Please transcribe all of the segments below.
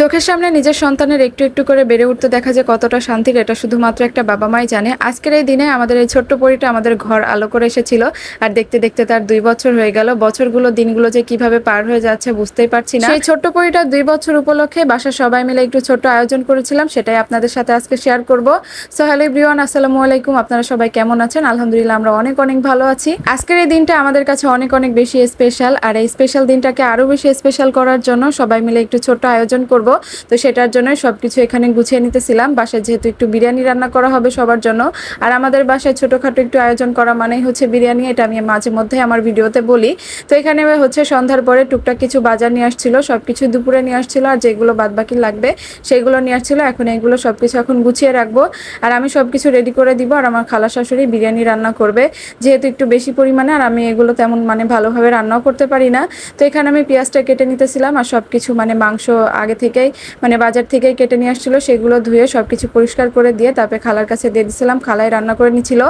চোখের সামনে নিজের সন্তানের একটু একটু করে বেড়ে উঠতে দেখা যে কতটা শান্তির, এটা শুধুমাত্র একটা বাবা মাই জানে। আজকের এই দিনে আমাদের এই ছোট্ট পরিটা আমাদের ঘর আলো করে এসেছিল আর দেখতে দেখতে তার দুই বছর হয়ে গেল। বছরগুলো, দিনগুলো যে কীভাবে পার হয়ে যাচ্ছে বুঝতেই পারছি না। সেই ছোট্ট পরিটা দুই বছর উপলক্ষে বাসার সবাই মিলে একটু ছোট্ট আয়োজন করেছিলাম, সেটাই আপনাদের সাথে আজকে শেয়ার করব। সো হ্যালো ব্রিওয়ান আসসালামু আলাইকুম, আপনারা সবাই কেমন আছেন? আলহামদুলিল্লাহ, আমরা অনেক অনেক ভালো আছি। আজকের এই দিনটা আমাদের কাছে অনেক অনেক বেশি স্পেশাল আর এই স্পেশাল দিনটাকে আরও বেশি স্পেশাল করার জন্য সবাই মিলে একটু ছোট্ট আয়োজন করব। তো সেটার জন্য সবকিছু এখানে গুছিয়ে নিতেছিলাম। বাসায় যেহেতু একটু বিরিয়ানি রান্না করা হবে সবার জন্য। আর আমাদের বাসায় ছোটোখাটো একটু আয়োজন করা মানেই হচ্ছে বিরিয়ানি, এটা আমি মাঝে মধ্যে আমার ভিডিওতে বলি। তো এখানে হচ্ছে সন্ধ্যার পরে টুকটাক কিছু বাজার নিয়ে আসছিল সব কিছু দুপুরে নিয়ে আসছিল, আর যেগুলো বাদবাকি লাগবে সেগুলো নিয়ে আসছিল। এখন এগুলো সব কিছু এখন গুছিয়ে রাখব। আর আমি সব কিছু রেডি করে দিব, আর আমার খালা শাশুড়ি বিরিয়ানি রান্না করবে। যেহেতু একটু বেশি পরিমাণে, আর আমি এগুলো তেমন মানে ভালোভাবে রান্নাও করতে পারি না। তো এখানে আমি পেঁয়াজটা কেটে নিতেছিলাম, আর সব কিছু মানে মাংস আগে থেকেই মানে বাজার থেকেই কেটে নিয়ে আসছিল, সেগুলো ধুয়ে সব কিছু পরিষ্কার করে দিয়ে তারপরে খালার কাছে দিয়ে দিয়েছিলাম খালাই রান্না করে নিছিল।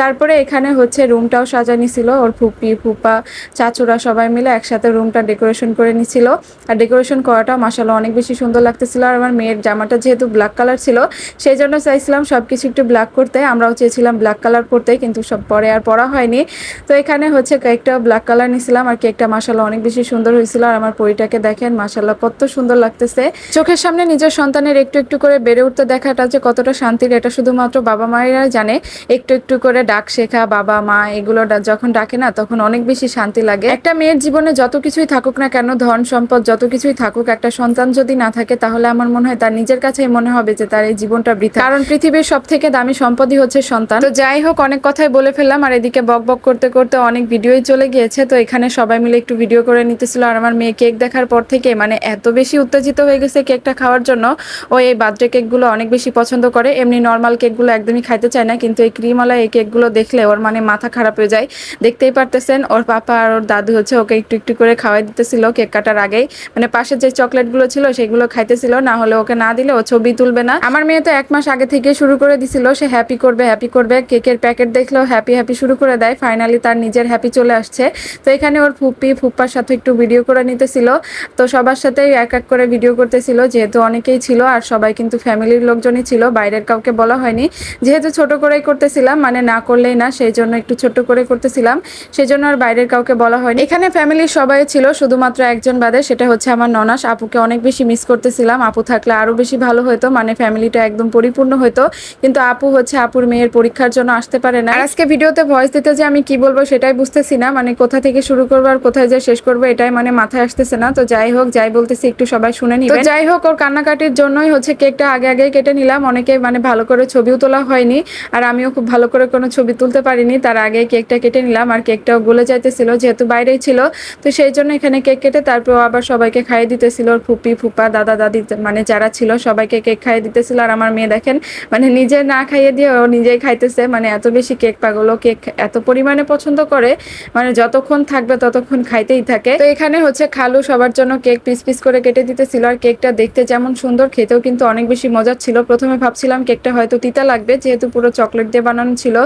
তারপরে এখানে হচ্ছে রুমটাও সাজা নিছিল, ওর ফুপি, ফুপা, চাচুরা সবাই মিলে একসাথে রুমটা ডেকোরেশন করে নিছিল। আর ডেকোরেশন করাটা মাসালো অনেক বেশি সুন্দর লাগতেছিল, আর আমার মেয়ের জামাটা যেহেতু ব্ল্যাক কালার ছিল, সেই জন্য চাইছিলাম সব কিছু একটু ব্ল্যাক করতে, আমরাও চেয়েছিলাম ব্ল্যাক কালার করতে কিন্তু সব পরে আর পরা হয়নি। তো এখানে হচ্ছে কেকটা ব্ল্যাক কালার নিছিলাম, আর কেকটা মাসাল্লাহ অনেক বেশি সুন্দর হয়েছিল, আর আমার পরিটাকে দেখেন মাসাল্লাহ কত সুন্দর লাগতেছে। চোখের সামনে নিজের সন্তানের একটু একটু করে বেড়ে উঠতে দেখাটা যে কতটা শান্তির, এটা শুধুমাত্র বাবা মায়েরা জানে। একটু একটু করে ডাক শেখা, বাবা, মা, এগুলো যখন ডাকে না, তখন অনেক বেশি শান্তি লাগে। একটা মেয়ের জীবনে যত কিছুই থাকুক না কেন, ধন, সম্পদ যত কিছুই থাকুক, একটা সন্তান যদি না থাকে, তাহলে আমার মনে হয় তার নিজের কাছেই মনে হবে যে তার এই জীবনটা বৃথা। কারণ পৃথিবীর সব থেকে দামি সম্পদই হচ্ছে সন্তান। তো যাই হোক, অনেক কথাই বলে ফেললাম, আর এদিকে বক বক করতে করতে অনেক ভিডিওই চলে গিয়েছে। তো এখানে সবাই মিলে একটু ভিডিও করে নিতেছিল, আর আমার মেয়ে কেক দেখার পর থেকে মানে এত বেশি উত্তেজিত হয়ে গেছে কেকটা খাওয়ার জন্য। ও এই বার্থডে কেকগুলো অনেক বেশি পছন্দ করে। এমনি নর্মাল কেকগুলো একদমই খাইতে চায় না, কিন্তু এই ক্রিমওয়ালা এই কেকগুলো দেখলে ওর মানে মাথা খারাপ হয়ে যায়। দেখতেই পারতেছেন, ওর পাপা আর ওর দাদু হচ্ছে ওকে একটু একটু করে খাওয়াই দিতেছিল কেক কাটার আগেই। মানে পাশে যে চকলেটগুলো ছিল সেগুলো খাইতেছিল, না হলে ওকে না দিলে ও ছবি তুলবে না। আমার মেয়ে তো এক মাস আগে থেকে শুরু করে দিছিল, সে হ্যাপি করবে হ্যাপি করবে। কেকের প্যাকেট দেখলেও হ্যাপি হ্যাপি শুরু করে দেয়। ফাইনালি তার নিজের হ্যাপি চলে আসছে। তো এখানে ওর ফুপ্পি ফুপ্পার সাথে একটু ভিডিও করে নিতেছিল। তো সবার সাথেই এক এক করে ভিডিও করতেছিল যেহেতু অনেকেই ছিল আর সবাই কিন্তু ফ্যামিলির লোকজনই ছিল, বাইরের কাউকে বলা হয়নি। যেহেতু ছোট করেই করতেছিলাম মানে না করলেই না, সেই জন্য একটু ছোট করে করতেছিলাম। সেই জন্য আর বাইরের কাউকে বলা হয়নি। এখানে ফ্যামিলির সবাই ছিল, শুধুমাত্র একজন বাদে, সেটা হচ্ছে আমার ননাস। আপুকে অনেক বেশি মিস করতেছিলাম। আপু থাকলে আরও বেশি ভালো হতো মানে ফ্যামিলিটা একদম পরিপূর্ণ হতো। কিন্তু আপু হচ্ছে আপুর মেয়ের পরীক্ষার জন্য আসতে পারে না আজকে ভিডিওতে ভয়েস দিতে যে আমি কি বলব সেটাই বুঝতেছি না মানে কোথা থেকে শুরু করব আর কোথায় যে শেষ করব, এটাই মানে মাথায় আসতেছে না। তো যাই হোক, যাই বলতেছি, একটু সবাই শুনে নিবে। যাই হোক, ওর কান্নাকাটির জন্যই হচ্ছে কেকটা আগে আগে কেটে নিলাম। অনেকে মানে ভালো করে ছবিও তোলা হয়নি, আর আমিও খুব ভালো করে কোনো ছবি তুলতে পারিনি। তার আগে কেকটা কেটে নিলাম, আর কেকটাও গলে যাইতেছিল, যেহেতু বাইরেই ছিল। তো সেই জন্য এখানে কেক কেটে তারপর আবার সবাইকে খাইয়ে দিতেছিল। ওর ফুপি, ফুপা, দাদা, দাদি মানে যারা ছিল, সবাইকে কেক খাইয়ে দিতেছিল। আর আমার মেয়ে দেখেন মানে নিজে না খাইয়ে দিয়ে ও নিজেই খাইতেছে। মানে এত বেশি কেক পাগলো কেক এত পরিমাণে পছন্দ করে। মানে যতক্ষণ থাকবে ততক্ষণ খাইতেই থাকে। তো এখানে হচ্ছে খালু সবার জন্য কেক পিস পিস করে কেটে দিতেছিল। আর কেকটা দেখতে যেমন সুন্দর খেতেও কিন্তু অনেক বেশি মজার ছিল। প্রথমে ভাবছিলাম কেকটা হয়তো তিতা লাগবে যেহেতু পুরো চকলেট দিয়ে বানানো ছিল।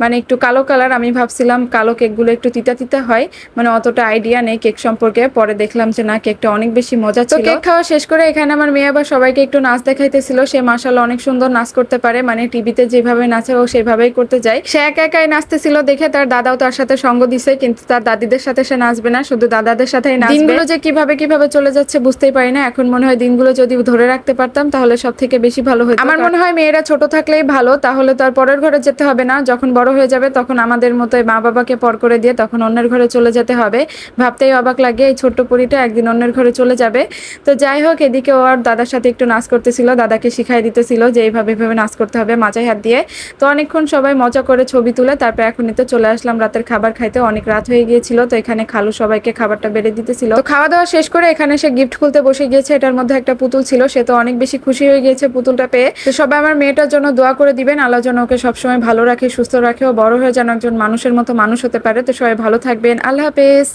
মানে একটু কালো কালার আমি ভাবছিলাম কালো কেকগুলো একটু তিতা তিতা হয়। মানে অতটা আইডিয়া নেই কেক সম্পর্কে। পরে দেখলাম যে না কেকটা অনেক বেশি মজা ছিল। কেক খাওয়া শেষ করে এখানে আমার মেয়ে আবার সবাইকে একটু নাচ দেখাইতেছিল। সে মাসাল অনেক সুন্দর নাচ করতে পারে। মানে টিভিতে যেভাবে নাচে ও সেভাবেই করতে যায়। সে একা একাই নাচতেছিল দেখে তার দাদাও তার সাথে সঙ্গ দিছে কিন্তু তার দাদিদের সাথে সে নাচবে না। শুধু দাদাদের সাথেই নাচবে। দিনগুলো যে কীভাবে কীভাবে চলে যাচ্ছে বুঝতেই পারি না। এখন মনে হয় দিনগুলো যদি ধরে রাখতে পারতাম, তাহলে সব থেকে বেশি ভালো হতো। আমার মনে হয় মেয়েরা ছোট থাকলেই ভালো, তাহলে তো আর পরের ঘরে যেতে হবে না। যখন বড় হয়ে যাবে, তখন আমাদের মতো মা বাবাকে পর করে দিয়ে তখন অন্যের ঘরে চলে যেতে হবে। ভাবতেই অবাক লাগে, এই ছোট্ট পরিটা একদিন অন্যের ঘরে চলে যাবে। তো যাই হোক, এদিকে ও আর দাদার সাথে একটু নাচ করতেছিল, দাদাকে শিখাই দিতেছিল যে এইভাবে এভাবে নাচ করতে হবে মাথায় হাত দিয়ে। তো অনেকক্ষণ সবাই মজা করে ছবি তুলে, তারপর এখনই তো চলে আসলাম রাতের খাবার খাইতে। অনেক রাত হয়ে গিয়েছিল, তো এখানে খালু সবাইকে খাবারটা বেড়ে দিতেছিল। তো খাওয়া দাওয়া শেষ করে এখানে সে গিফট খুলতে বসে গিয়েছে এটার মধ্যে একটা পুতুল ছিল, সে তো অনেক বেশি খুশি হয়ে গিয়েছে পুতুলটা পেয়ে। তো সবাই আমার মেয়েটার জন্য দোয়া করে দিবেন, আল্লাহ যেন ওকে সবসময় ভালো রাখে, সুস্থ রাখে ও বড় হয়ে যেন একজন মানুষের মতো মানুষ হতে পারে। তো সবাই ভালো থাকবেন, আল্লাহ হাফেজ।